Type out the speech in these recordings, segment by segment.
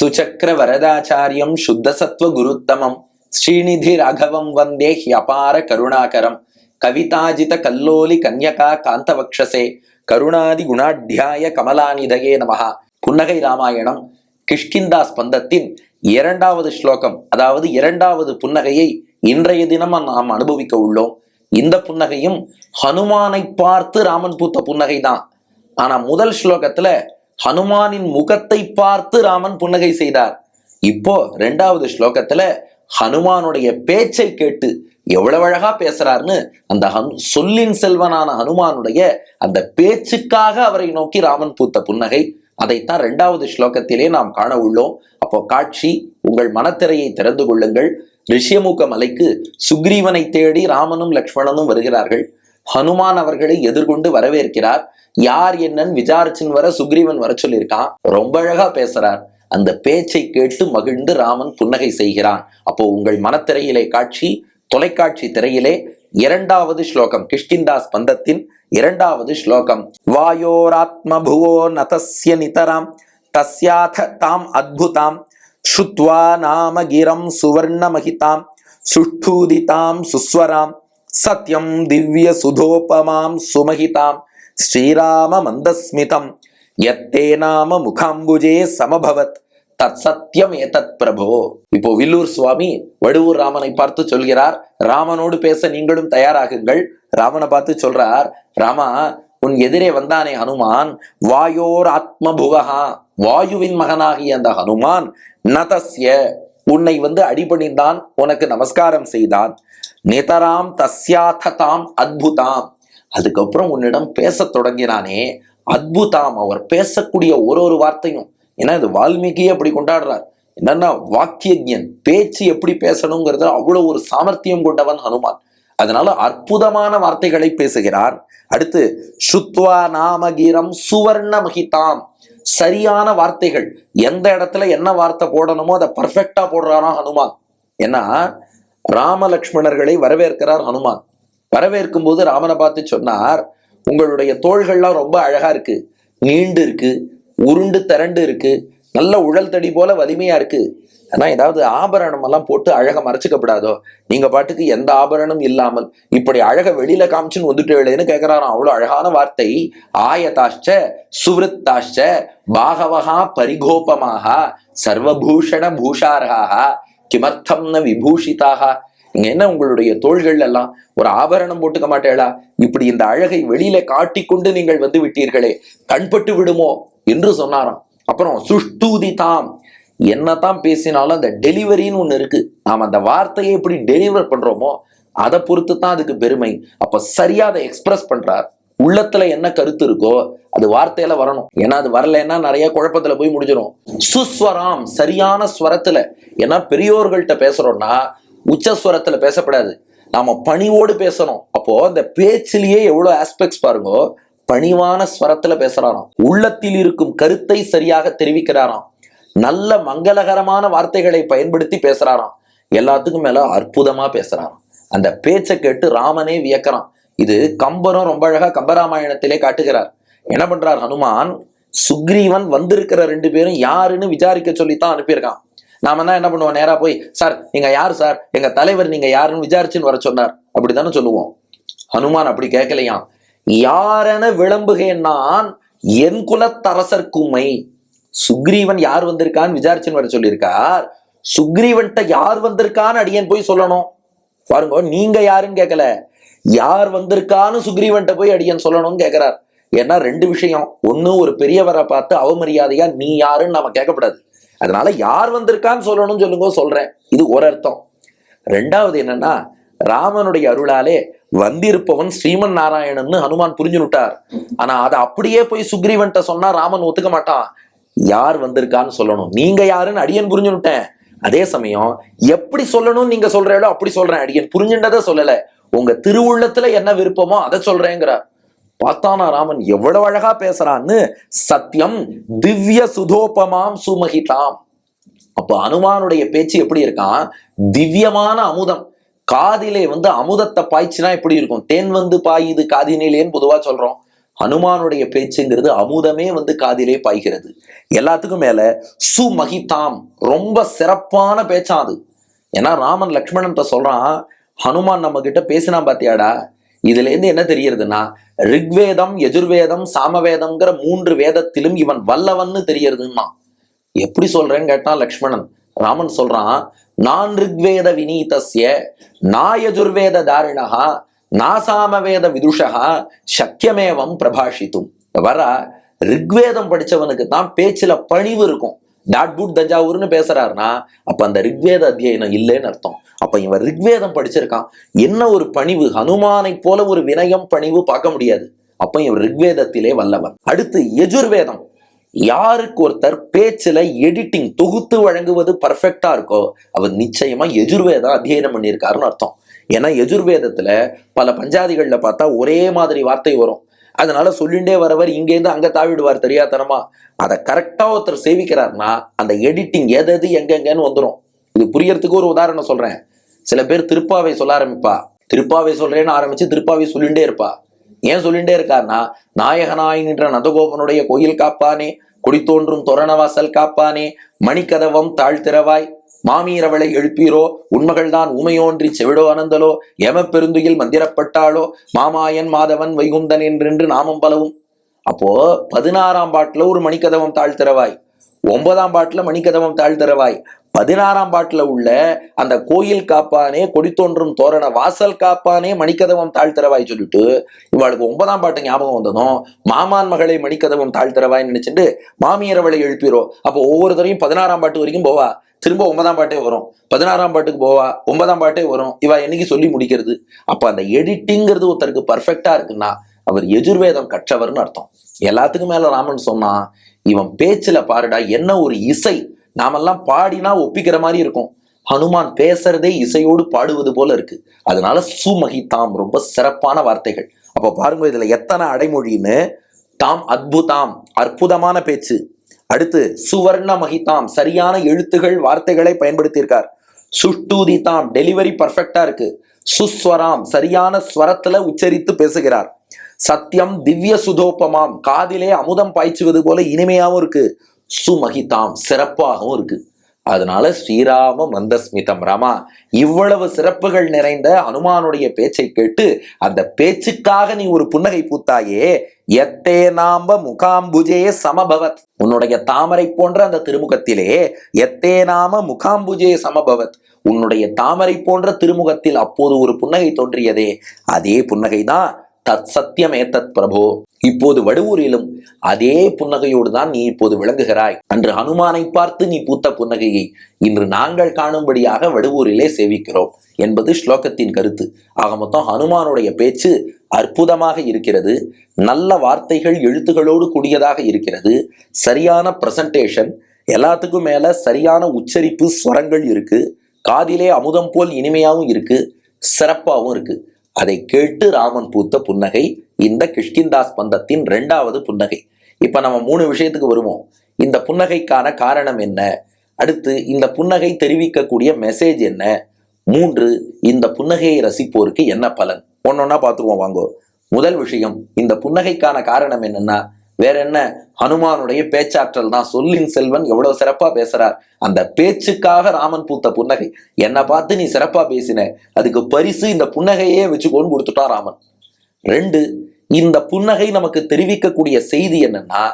சுச்சக்கர வரதாச்சாரியம் சுத்தசத்வ குருத்தமம் ஸ்ரீநிதி ராகவம் வந்தே ஹியபார கருணாகரம் கவிதாஜித கல்லோலி கன்யகா காந்தவக்ஷசே கருணாதி குணாத்தியாய கமலாநிதயே நமகா புன்னகை ராமாயணம் கிஷ்கிந்தா ஸ்பந்தத்தின் இரண்டாவது ஸ்லோகம் அதாவது இரண்டாவது புன்னகையை இன்றைய தினம் நாம் அனுபவிக்க உள்ளோம். இந்த புன்னகையும் ஹனுமானை பார்த்து ராமன் பூத்த புன்னகை தான் ஆனா முதல் ஸ்லோகத்துல ஹனுமானின் முகத்தை பார்த்து ராமன் புன்னகை செய்தார். இப்போ ரெண்டாவது ஸ்லோகத்துல ஹனுமானுடைய பேச்சை கேட்டு எவ்வளவு அழகா பேசுறாருன்னு அந்த ஹனு சொல்லின் செல்வனான ஹனுமானுடைய அந்த பேச்சுக்காக அவரை நோக்கி ராமன் பூத்த புன்னகை. அதைத்தான் ரெண்டாவது ஸ்லோகத்திலே நாம் காண உள்ளோம். அப்போ காட்சி உங்கள் மனத்திரையை திறந்து கொள்ளுங்கள். ரிஷியமுக மலைக்கு சுக்ரீவனை தேடி ராமனும் லக்ஷ்மணனும் வருகிறார்கள். ஹனுமான் அவர்களை எதிர்கொண்டு வரவேற்கிறார். யார் என்னன்னு விசாரிச்சுன்னு வர சுக்ரீவன் வர சொல்லியிருக்கான். ரொம்ப அழகா பேசுறார். அந்த பேச்சை கேட்டு மகிழ்ந்து ராமன் புன்னகை செய்கிறான். அப்போ உங்கள் மனத்திரையிலே காட்சி தொலைக்காட்சி திரையிலே இரண்டாவது ஸ்லோகம் கிஷ்கிந்தாஸ் பந்தத்தின் இரண்டாவது ஸ்லோகம். வாயோராத்ம புவோ நதஸ்ய நிதராம் தஸ்யாத தாம் அத்புதாம் ஸ்ருத்வா நாம கிரம் சுவர்ணமகிதாம் சுஷ்டூதிதாம் சுஸ்வராம் சத்யம் திவ்ய சுதோபமாம் சுமகிதாம். ஸ்ரீராம மந்தஸ்மிதம் எத்தே நாம முகாம்புஜே சமபவத். தத் சத்தியம் ஏதத் பிரபோ. இப்போ வில்லூர் சுவாமி வடுவூர் ராமனை பார்த்து சொல்கிறார் ராமனோடு பேச நீங்களும் தயாராகுங்கள். ராமனை பார்த்து சொல்றார் ராமா உன் எதிரே வந்தானே ஹனுமான். வாயோர் ஆத்ம புவகா வாயுவின் மகனாகிய அந்த ஹனுமான் நதஸ்ய உன்னை வந்து அடிபணிந்தான் உனக்கு நமஸ்காரம் செய்தான். நிதராம் தஸ்யாத்ததாம் அத்புதாம். அதுக்கப்புறம் உன்னிடம் பேசத் தொடங்கினானே. அத்புதாம் அவர் பேசக்கூடிய ஒரு ஒரு வார்த்தையும். ஏன்னா இது வால்மீகியே அப்படி கொண்டாடுறார். என்னன்னா வாக்கியஜன் பேச்சு எப்படி பேசணுங்கிறது அவ்வளவு ஒரு சாமர்த்தியம் கொண்டவன் ஹனுமான். அதனால அற்புதமான வார்த்தைகளை பேசுகிறார். அடுத்து சுத்வா நாமகீரம் சுவர்ண மகிதாம். சரியான வார்த்தைகள். எந்த இடத்துல என்ன வார்த்தை போடணுமோ அதை பர்ஃபெக்டா போடுறாராம் ஹனுமான். ஏன்னா ராமலக்ஷ்மணர்களை வரவேற்கிறார் ஹனுமான். வரவேற்கும் போது ராமனை பார்த்து சொன்னார் உங்களுடைய தோள்கள்லாம் ரொம்ப அழகா இருக்கு. நீண்டு இருக்கு. உருண்டு திரண்டு இருக்கு. நல்ல உழல் தடி போல வலிமையா இருக்கு. ஆனா ஏதாவது ஆபரணம் எல்லாம் போட்டு அழகை மறைச்சிக்கப்படாதோ? நீங்க பாட்டுக்கு எந்த ஆபரணம் இல்லாமல் இப்படி அழக வெளியில காமிச்சுன்னு வந்துட்டு கேட்கிறாராம் அவ்வளவு அழகான வார்த்தை. ஆயதாஷ்ட சுவிருத்தாஷ்ட பாகவகா பரிகோபமாக சர்வபூஷண பூஷாரகா கிமர்த்தம் ந விபூஷிதாக நீங்க என்ன உங்களுடைய தோள்கள் எல்லாம் ஒரு ஆபரணம் போட்டுக்க மாட்டேளா? இப்படி இந்த அழகை வெளியில காட்டிக்கொண்டு நீங்கள் வந்து விட்டீர்களே கண்பட்டு விடுமோ? என்று சொன்னாராம். அப்புறம் சுஷ்டூதி தாம் என்னதான் பேசினாலும் அந்த டெலிவரின்னு ஒண்ணு இருக்கு. நாம அந்த வார்த்தையை எப்படி டெலிவர் பண்றோமோ அதை பொறுத்து தான் அதுக்கு பெருமை. அப்ப சரியா அதை எக்ஸ்பிரஸ் பண்றார். உள்ளத்துல என்ன கருத்து இருக்கோ அது வார்த்தையில வரணும். ஏன்னா அது வரலைன்னா நிறைய குழப்பத்துல போய் முடிஞ்சிடும் சுஸ்வராம் சரியான ஸ்வரத்துல. ஏன்னா பெரியோர்கள்ட்ட பேசுறோம்னா உச்சஸ்வரத்துல பேசப்படாது. நாம பணிவோடு பேசணும். அப்போ அந்த பேச்சிலேயே எவ்வளவு ஆஸ்பெக்ட்ஸ் பாருங்க பணிவான ஸ்வரத்துல பேசுறாராம். உள்ளத்தில் இருக்கும் கருத்தை சரியாக தெரிவிக்கிறாராம். நல்ல மங்களகரமான வார்த்தைகளை பயன்படுத்தி பேசுறாராம். எல்லாத்துக்கும் மேல அற்புதமா பேசுறான் அந்த பேச்சை கேட்டு ராமனே வியக்கிறான். இது கம்பரும் ரொம்ப அழகா கம்பராமாயணத்திலே காட்டுகிறார். என்ன பண்றார் ஹனுமான் சுக்ரீவன் வந்திருக்கிற ரெண்டு பேரும் யாருன்னு விசாரிக்க சொல்லித்தான் அனுப்பியிருக்கான். நாம தான் என்ன பண்ணுவோம்? நேரா போய் சார் நீங்க யார் சார்? எங்க தலைவர் நீங்க யாருன்னு விசாரிச்சுன்னு வர சொன்னார். அப்படித்தானே சொல்லுவோம். ஹனுமான் அப்படி கேட்கலையாம் யாரென விளம்புகேன் நான் என் குலத்தரசர்க்குமை சுக்ரீவன் யார் வந்திருக்கான்னு விசாரிச்சுன்னு வர சொல்லியிருக்கார். சுக்ரீவன்ட்ட யார் வந்திருக்கான்னு அடியன் போய் சொல்லணும். பாருங்க நீங்க யாருன்னு கேட்கல. யார் வந்திருக்கான்னு சுக்ரீவன்ட்ட போய் அடியன் சொல்லணும்னு கேட்கிறார். ஏன்னா ரெண்டு விஷயம். ஒண்ணு ஒரு பெரியவரை பார்த்து அவமரியாதையா நீ யாருன்னு நம்ம கேட்கக்கூடாது அதனால யார் வந்திருக்கான்னு சொல்லணும்னு சொல்லுங்க சொல்றேன். இது ஒரு அர்த்தம். ரெண்டாவது என்னன்னா ராமனுடைய அருளாலே வந்திருப்பவன் ஸ்ரீமன் நாராயணன்னு ஹனுமான் புரிஞ்சுனுட்டார். ஆனா அதை அப்படியே போய் சுக்ரீவன்ட்ட சொன்னா ராமன் ஒத்துக்க மாட்டான். யார் வந்திருக்கான்னு சொல்லணும். நீங்க யாருன்னு அடியன் புரிஞ்சுனுட்டேன். அதே சமயம் எப்படி சொல்லணும்னு நீங்க சொல்றீங்களோ அப்படி சொல்றேன் அடியன். புரிஞ்சுன்றதை சொல்லல. உங்க திருவுள்ளத்துல என்ன விருப்பமோ அதை சொல்றேங்கிறார். பார்த்தானா ராமன் எவ்வளவு அழகா பேசுறான்னு சத்தியம் திவ்ய சுதோபமாம் சுமகிதாம். அப்ப அனுமானுடைய பேச்சு எப்படி இருக்கான் திவ்யமான அமுதம். காதிலே வந்து அமுதத்தை பாய்ச்சினா எப்படி இருக்கும்? தேன் வந்து பாயுது காதினிலேன்னு பொதுவா சொல்றோம். ஹனுமானுடைய பேச்சுங்கிறது அமுதமே வந்து காதிலே பாய்கிறது. எல்லாத்துக்கும் மேல சுமகிதாம் ரொம்ப சிறப்பான பேச்சான் அது. ஏன்னா ராமன் லக்ஷ்மணன்ட்ட சொல்றான் ஹனுமான் நம்ம கிட்ட பேசினா பாத்தியாடா? இதுல இருந்து என்ன தெரியறதுன்னா ரிக்வேதம் யஜுர்வேதம் சாமவேதம்ங்கிற மூன்று வேதத்திலும் இவன் வல்லவன்னு தெரியறதுன்னா. எப்படி சொல்றேன்னு கேட்டான் லக்ஷ்மணன் ராமன் சொல்றான் நான் ரிக்வேத வினீதஸ்ய எஜுர்வேத தாரிணகா நாசாமவேத விதுஷகா சக்கியமேவம் பிரபாஷித்தும். வர ரிக்வேதம் படிச்சவனுக்கு தான் பேச்சுல பணிவு இருக்கும். டாட்புட் தஞ்சாவூர்னு பேசுறாருன்னா அப்ப அந்த ரிக்வேத அத்தியனம் இல்லைன்னு அர்த்தம். அப்ப இவன் ரிக்வேதம் படிச்சிருக்கான். என்ன ஒரு பணிவு? ஹனுமானை போல ஒரு வினயம் பணிவு பார்க்க முடியாது. அப்ப இவன் ரிக்வேதத்திலே வல்லவன். அடுத்து யஜுர்வேதம். யாருக்கு ஒருத்தர் பேச்சுல எடிட்டிங் தொகுத்து வழங்குவது பர்ஃபெக்டா இருக்கோ அவர் நிச்சயமா எஜுர்வேதம் அத்தியனம் பண்ணியிருக்காருன்னு அர்த்தம். ஏன்னா எஜுர்வேதத்துல பல பஞ்சாதிகள்ல பார்த்தா ஒரே மாதிரி வார்த்தை வரும். அதனால சொல்லிண்டே வரவர் இங்கேருந்து அங்க தாவிடுவார் தெரியாதனமா அதை கரெக்டா ஒருத்தர் சேவிக்கிறார்னா அந்த எடிட்டிங் எது எது எங்கெங்கன்னு வந்துடும் இது புரியறதுக்கு ஒரு உதாரணம் சொல்றேன். சில பேர் திருப்பாவை சொல்ல ஆரம்பிப்பா. திருப்பாவை சொல்றேன்னு ஆரம்பிச்சு திருப்பாவை சொல்லிண்டே இருப்பா. ஏன் சொல்லிண்டே இருக்காருன்னா நாயகனாய் நந்தகோபனுடைய கோயில் காப்பானே குடித்தோன்றும் தோரணவாசல் காப்பானே மணிக்கதவம் தாழ்த்திரவாய் மாமீரவளை எழுப்பீரோ? உண்மகள்தான் ஊமையோன்றி செவிடோ அனந்தலோ? எம பெருந்துயில் மந்திரப்பட்டாளோ? மாமாயன் மாதவன் வைகுந்தன் என்றென்று நாமம் பலவும். அப்போ பதினாறாம் பாட்டுல ஒரு மணிக்கதவம் தாழ்த்திறவாய். ஒன்பதாம் பாட்டுல மணிக்கதவம் தாழ்த்திறவாய். பதினாறாம் பாட்டுல உள்ள அந்த கோயில் காப்பானே கொடி தோன்றும் தோரண வாசல் காப்பானே மணிக்கதவம் தாழ்த்திறவாய் சொல்லிட்டு இவாளுக்கு ஒன்பதாம் பாட்டு ஞாபகம் வந்ததும் மாமான் மகளை மணிக்கதவம் தாழ்த்திரவாய் நினைச்சிட்டு மாமியரவளை எழுப்பிரோ? அப்போ ஒவ்வொரு தரையும் பதினாறாம் பாட்டு வரைக்கும் போவா. திரும்ப ஒன்பதாம் பாட்டே வரும். பதினாறாம் பாட்டுக்கு போவா ஒன்பதாம் பாட்டே வரும். இவா என்னைக்கு சொல்லி முடிக்கிறது? அப்ப அந்த எடிட்டிங்கிறது ஒருத்தருக்கு பர்ஃபெக்டா இருக்குன்னா அவர் எஜுர்வேதம் கற்றவர்னு அர்த்தம். எல்லாத்துக்கும் மேல ராமன் சொன்னா இவன் பேச்சுல பாருடா என்ன ஒரு இசை? நாமெல்லாம் பாடினா ஒப்பிக்கிற மாதிரி இருக்கும். ஹனுமான் பேசுறதே இசையோடு பாடுவது போல இருக்கு. அதனால சுமகிதாம் ரொம்ப சிறப்பான வார்த்தைகள். அப்ப பாருங்க இதுல எத்தனை அடைமொழின்னு தாம் அத்புதாம் அற்புதமான பேச்சு. அடுத்து சுவர்ண மகிதாம் சரியான எழுத்துகள் வார்த்தைகளை பயன்படுத்தியிருக்கார். சுஷ்டூதிதாம் டெலிவரி பர்ஃபெக்டா இருக்கு. சுஸ்வராம் சரியான ஸ்வரத்துல உச்சரித்து பேசுகிறார். சத்தியம் திவ்ய சுதோபமாம் காதிலே அமுதம் பாய்ச்சுவது போல இனிமையாகவும் இருக்கு. சுமகிதாம் சிறப்பாகவும் இருக்கு. அதனால ஸ்ரீராம மந்தஸ்மிதம். ராமா இவ்வளவு சிறப்புகள் நிறைந்த ஹனுமானுடைய பேச்சை கேட்டு அந்த பேச்சுக்காக நீ ஒரு புன்னகை பூத்தாயே எத்தே நாம்ப முகாம்புஜே சமபவத். உன்னுடைய தாமரை போன்ற அந்த திருமுகத்திலே எத்தே நாம முகாம்புஜே சமபவத். உன்னுடைய தாமரை போன்ற திருமுகத்தில் அப்போது ஒரு புன்னகை தோன்றியதே அதே புன்னகை தான் தத் சத்தியம் ஏத்தத் பிரபோ. இப்போது வடுவூரிலும் அதே புன்னகையோடு தான் நீ இப்போது விளங்குகிறாய். அன்று ஹனுமானை பார்த்து நீ பூத்த புன்னகையை இன்று நாங்கள் காணும்படியாக வடுவூரிலே சேவிக்கிறோம் என்பது ஸ்லோகத்தின் கருத்து. ஆக மொத்தம் ஹனுமானுடைய பேச்சு அற்புதமாக இருக்கிறது. நல்ல வார்த்தைகள் எழுத்துகளோடு கூடியதாக இருக்கிறது. சரியான பிரசன்டேஷன் எல்லாத்துக்கும் மேல சரியான உச்சரிப்பு ஸ்வரங்கள் இருக்கு. காதிலே அமுதம் போல் இனிமையாகவும் இருக்கு. சிறப்பாகவும் இருக்கு. அதை கேட்டு ராமன் பூத்த புன்னகை இந்த கிஷ்கிந்தாஸ் பந்தத்தின் ரெண்டாவது புன்னகை. இப்ப நம்ம மூணு விஷயத்துக்கு வருவோம். இந்த புன்னகைக்கான காரணம் என்ன? அடுத்து இந்த புன்னகை தெரிவிக்கக்கூடிய மெசேஜ் என்ன? மூன்று இந்த புன்னகையை ரசிப்போருக்கு என்ன பலன்? ஒன்னொன்னா பார்த்துருவோம் வாங்கோ. முதல் விஷயம் இந்த புன்னகைக்கான காரணம் என்னன்னா வேற என்ன? ஹனுமானுடைய பேச்சாற்றல் தான். சொல்லின் செல்வன் எவ்வளவு சிறப்பா பேசுறார். அந்த பேச்சுக்காக ராமன் பூத்த புன்னகை. என்னை பார்த்து நீ சிறப்பா பேசின. அதுக்கு பரிசு இந்த புன்னகையே வச்சுக்கோன்னு கொடுத்துட்டான் ராமன். ரெண்டு இந்த புன்னகை நமக்கு தெரிவிக்கக்கூடிய செய்தி என்னன்னா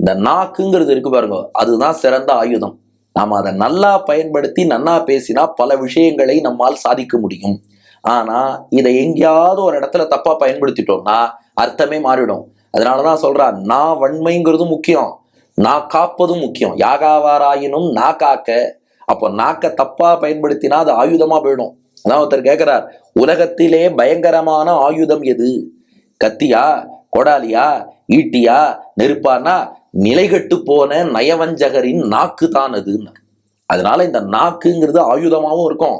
இந்த நாக்குங்கிறது இருக்கு பாருங்க. அதுதான் சிறந்த ஆயுதம். நாம அதை நல்லா பயன்படுத்தி நன்னா பேசினா பல விஷயங்களை நம்மால் சாதிக்க முடியும். ஆனா இதை எங்கேயாவது ஒரு இடத்துல தப்பா பயன்படுத்திட்டோம்னா அர்த்தமே மாறிடும். அதனாலதான் சொல்றா நான் வன்மைங்கிறதும் முக்கியம் நான் காப்பதும் முக்கியம். யாகாவாராயினும் நான் காக்க அப்போ நாக்க தப்பா பயன்படுத்தினா அது ஆயுதமா போயிடும். அதான் ஒருத்தர் கேட்கிறார் உலகத்திலே பயங்கரமான ஆயுதம் எது? கத்தியா கொடாலியா ஈட்டியா நெருப்பானா? நிலைகட்டு போன நயவஞ்சகரின் நாக்கு தான் அதுன்னு. அதனால இந்த நாக்குங்கிறது ஆயுதமாவும் இருக்கும்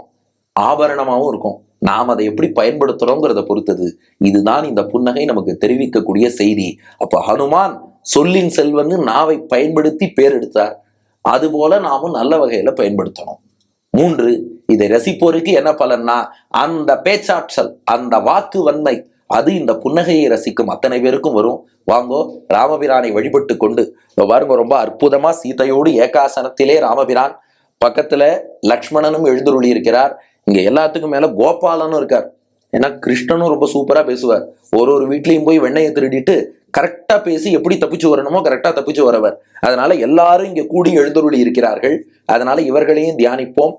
ஆபரணமாவும் இருக்கும். நாம் அதை எப்படி பயன்படுத்துகிறோங்கிறத பொறுத்தது. இதுதான் இந்த புன்னகை நமக்கு தெரிவிக்கக்கூடிய செய்தி. அப்போ ஹனுமான் சொல்லின் செல்வன்னு நாவை பயன்படுத்தி பேர் எடுத்தார். அதுபோல நாமும் நல்ல வகையில பயன்படுத்தணும். மூன்று இதை ரசிப்போருக்கு என்ன பலன்னா அந்த பேச்சாற்றல் அந்த வாக்கு வன்மை அது இந்த புன்னகையை ரசிக்கும் அத்தனை பேருக்கும் வரும். வாங்கோ ராமபிரானை வழிபட்டு கொண்டு இதோ பாருங்க ரொம்ப அற்புதமா சீதையோடு ஏகாசனத்திலே ராமபிரான் பக்கத்துல லக்ஷ்மணனும் எழுந்துருளி இருக்கிறார் இங்க எல்லாத்துக்கும் மேல கோபாலனும் இருக்கார். ஏன்னா கிருஷ்ணனும் ரொம்ப சூப்பரா பேசுவார். ஒரு ஒரு வீட்லயும் போய் வெண்ணையை திருடிட்டு கரெக்டா பேசி எப்படி தப்பிச்சு வரணுமோ கரெக்டா தப்பிச்சு வரவர். அதனால எல்லாரும் இங்க கூடி எழுந்தருளி இருக்கிறார்கள். அதனால இவர்களையும் தியானிப்போம்.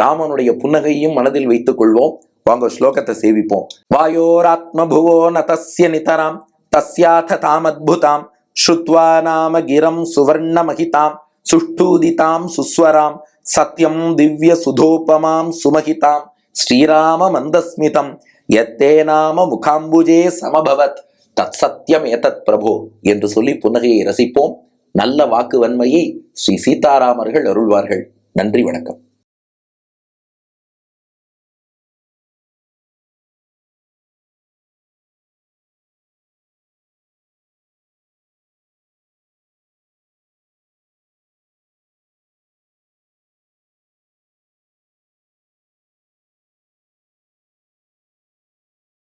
ராமனுடைய புன்னகையும் மனதில் வைத்துக் கொள்வோம். வாங்க ஸ்லோகத்தை சேவிப்போம். வாயோராத்மபுவோ நதஸ்ய நிதராம் தஸ்யாத தாமத்புதாம் ஸ்ருத்வா நாம கிரம் சுவர்ண மகிதாம் சுஷ்டூதிதாம் சுஸ்வராம் சத்யம் திவ்ய சுதோபமாம் சுமகிதாம். ஸ்ரீராம மந்தஸ்மிதம் எத்தே நாம முகாம்புஜே சமபவத். தத் சத்யம் ஏதத் பிரபு என்று சொல்லி புன்னகையை ரசிப்போம். நல்ல வாக்கு வன்மையை ஸ்ரீ சீதாராமர்கள் அருள்வார்கள். நன்றி வணக்கம்.